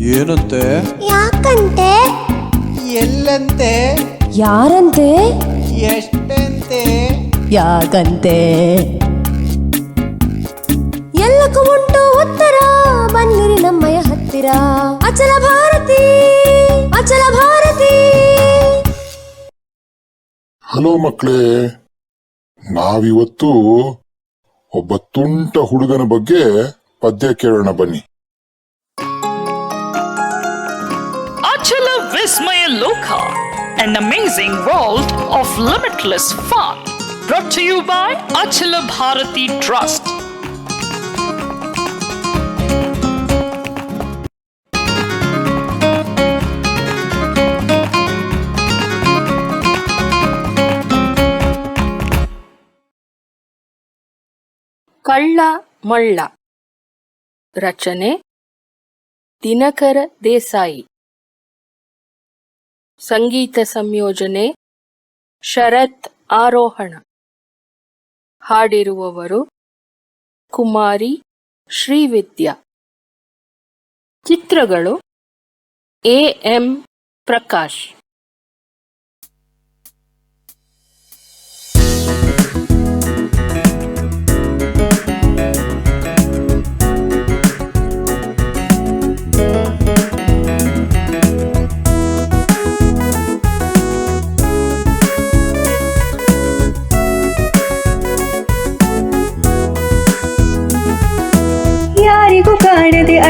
ಏನಂತೆ? ಯಾಕಂತೆ? ಎಲ್ಲಂತೆ? ಯಾರಂತೆ? ಎಷ್ಟಂತೆ? ಯಾಕಂತೆ? ಎಲ್ಲಕ್ಕೂ ಉಂಟು ಉತ್ತರ. ಬನ್ನಿರಿ ನಮ್ಮಯ ಹತ್ತಿರ. ಅಚಲ ಭಾರತಿ ಅಚಲ ಭಾರತಿ. ಹಲೋ ಮಕ್ಕಳೇ ನಾವಿವತ್ತು ಒಬ್ಬ ತುಂಟ ಹುಡುಗನ ಬಗ್ಗೆ ಪದ್ಯ ಕೇಳೋಣ ಬನ್ನಿ. Vismaya Loka, an amazing world of limitless fun. Brought to you by Achala Bharati Trust. ಕಳ್ಳ ಮಳ್ಳ ರಚನೆ ದಿನಕರ ದೇಸಾಯಿ ಸಂಗೀತ ಸಂಯೋಜನೆ ಶರತ್ ಆರೋಹಣ. ಹಾಡಿರುವವರು ಕುಮಾರಿ ಶ್ರೀವಿದ್ಯಾ. ಚಿತ್ರಗಳು ಎ ಎಂ ಪ್ರಕಾಶ್.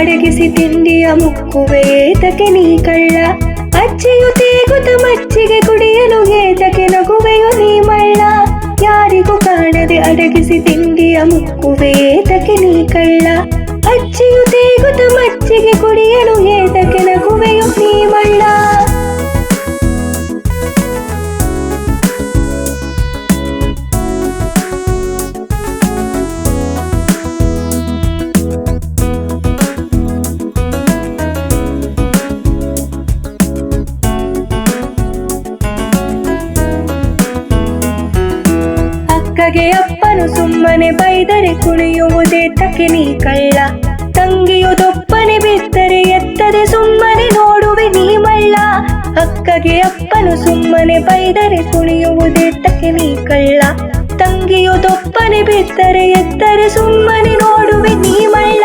ಅಡಗಿಸಿ ತಿಂಡಿಯ ಮುಕ್ಕುವೆ ಏತಕ್ಕೆ ನೀ ಕಳ್ಳ? ಅಜ್ಜಿಯು ತೇಗುತ ಮಚ್ಚಿಗೆ ಕುಡಿಯಲು ಏತಕ್ಕೆ ನಗುವೆಯು ನೀ ಮಳ್ಳ? ಯಾರಿಗೂ ಕಾಣದೆ ಅಡಗಿಸಿ ತಿಂಡಿಯ ಮುಕ್ಕುವೆ ಏತಕ್ಕೆ ನೀ ಕಳ್ಳ? ಅಜ್ಜಿಯು ತೇಗುತ ಮಚ್ಚಿಗೆ ಕುಡಿಯಲು ಅಕ್ಕಗೆ ಅಪ್ಪನು ಸುಮ್ಮನೆ ಬೈದರೆ ಕುಣಿಯುವುದೇ ತಕ್ಕೆ ನೀ ಕಳ್ಳ. ತಂಗಿಯುದೊಪ್ಪನೆ ಬಿದ್ದರೆ ಎತ್ತದೆ ಸುಮ್ಮನೆ ನೋಡುವೆ ನೀ ಮಳ್ಳ. ಅಕ್ಕಗೆ ಅಪ್ಪನು ಸುಮ್ಮನೆ ಬೈದರೆ ಕುಣಿಯುವುದೇ ತಕ್ಕೆ ನೀ ಕಳ್ಳ. ತಂಗಿಯುದೊಪ್ಪನೆ ಬಿದ್ದರೆ ಎತ್ತರೆ ಸುಮ್ಮನೆ ನೋಡುವೆ ನೀ ಮಳ್ಳ.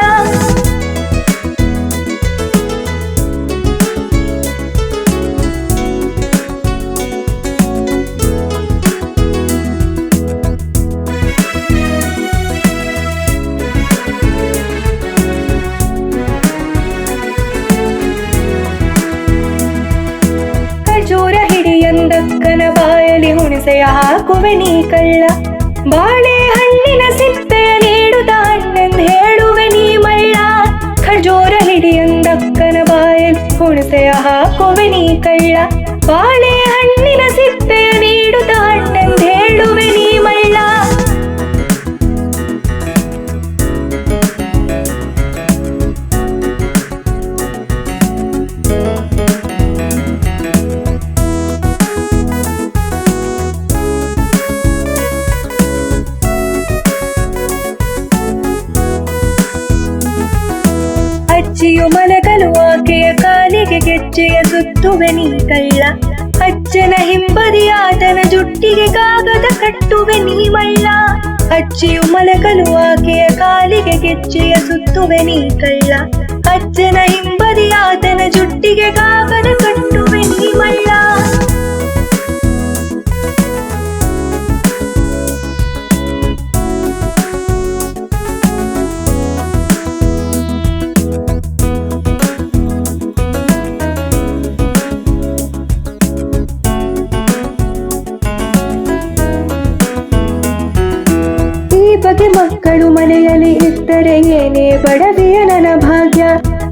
ಹಿಡಿಯಂದಕ್ಕನ ಬಾಯಲಿ ಹುಣಸೆಯ ಹಾಕುವೆ ನೀ ಕಳ್ಳ. ಬಾಳೆ ಹಣ್ಣಿನ ಸಿಪ್ಪೆಯ ಹಣ್ಣೆಂದು ಹೇಳುವೆ ನೀ ಮಳ್ಳ. ಖರ್ಜೂರ ಹಿಡಿಯಂದಕ್ಕನ ಬಾಯಲಿ ಹುಣಸೆಯ ಹಾಕುವೆ ನೀ ಕಳ್ಳ. ಬಾಳೆ ಅಜ್ಜಿಯು ಮಲಗಲು ಆಕೆಯ ಕಾಲಿಗೆ ಗೆಜ್ಜೆಯ ಸುತ್ತುವೆ ನೀ ಕಳ್ಳ ಅಜ್ಜನ ಹಿಂಬದಿ ಆತನ ಜುಟ್ಟಿಗೆ ಕಾಗದ ಕಟ್ಟುವೆ ನೀ ಮಳ್ಳ ಅಜ್ಜಿಯು ಮಲಗಲು ಆಕೆಯ ಕಾಲಿಗೆ ಗೆಜ್ಜೆಯ ಸುತ್ತುವೆ ನೀ ಕಳ್ಳ ಅಜ್ಜನ ಹಿಂಬದಿ ಆತನ ಜುಟ್ಟಿಗೆ ಕಾಗದ ಇದ್ದರೆ ಏನೇ ಬಡವಿಯ ನನ್ನ ಭಾಗ್ಯ.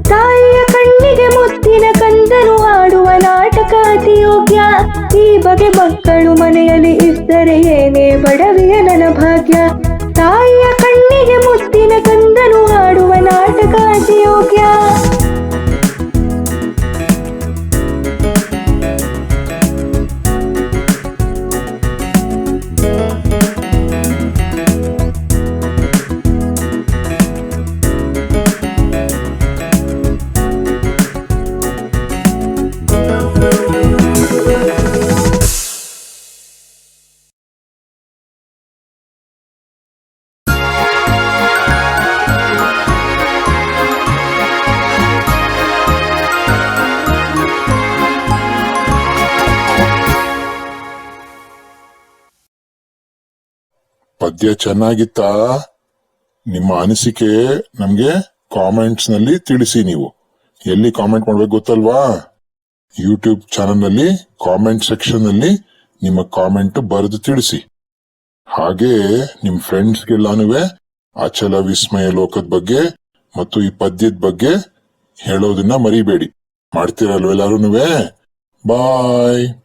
ತಾಯಿಯ ಕಣ್ಣಿಗೆ ಮುತ್ತಿನ ಕಂದನು ಆಡುವ ನಾಟಕ ಅತಿ ಯೋಗ್ಯ. ಈ ಬಗೆ ಮಕ್ಕಳು ಮನೆಯಲ್ಲಿ ಇದ್ದರೆ ಏನೇ ಬಡವಿಯ ನನ್ನ ಭಾಗ್ಯ. ಪದ್ಯ ಚೆನ್ನಾಗಿತ್ತಾ? ನಿಮ್ಮ ಅನಿಸಿಕೆ ನಮ್ಗೆ ಕಾಮೆಂಟ್ಸ್ನಲ್ಲಿ ತಿಳಿಸಿ ನೀವು. ಎಲ್ಲಿ ಕಾಮೆಂಟ್ ಮಾಡ್ಬೇಕು ಗೊತ್ತಲ್ವಾ? ಯೂಟ್ಯೂಬ್ ಚಾನಲ್ನಲ್ಲಿ ಕಾಮೆಂಟ್ ಸೆಕ್ಷನ್ನಲ್ಲಿ ನಿಮ್ಮ ಕಾಮೆಂಟ್ ಬರೆದು ತಿಳಿಸಿ. ಹಾಗೆ ನಿಮ್ ಫ್ರೆಂಡ್ಸ್ಗೆಲ್ಲಾನು ಅಚಲ ವಿಸ್ಮಯ ಲೋಕದ ಬಗ್ಗೆ ಮತ್ತು ಈ ಪದ್ಯದ ಬಗ್ಗೆ ಹೇಳೋದನ್ನ ಮರಿಬೇಡಿ. ಮಾಡ್ತೀರಲ್ವೆಲ್ಲಾರು ಬಾಯ್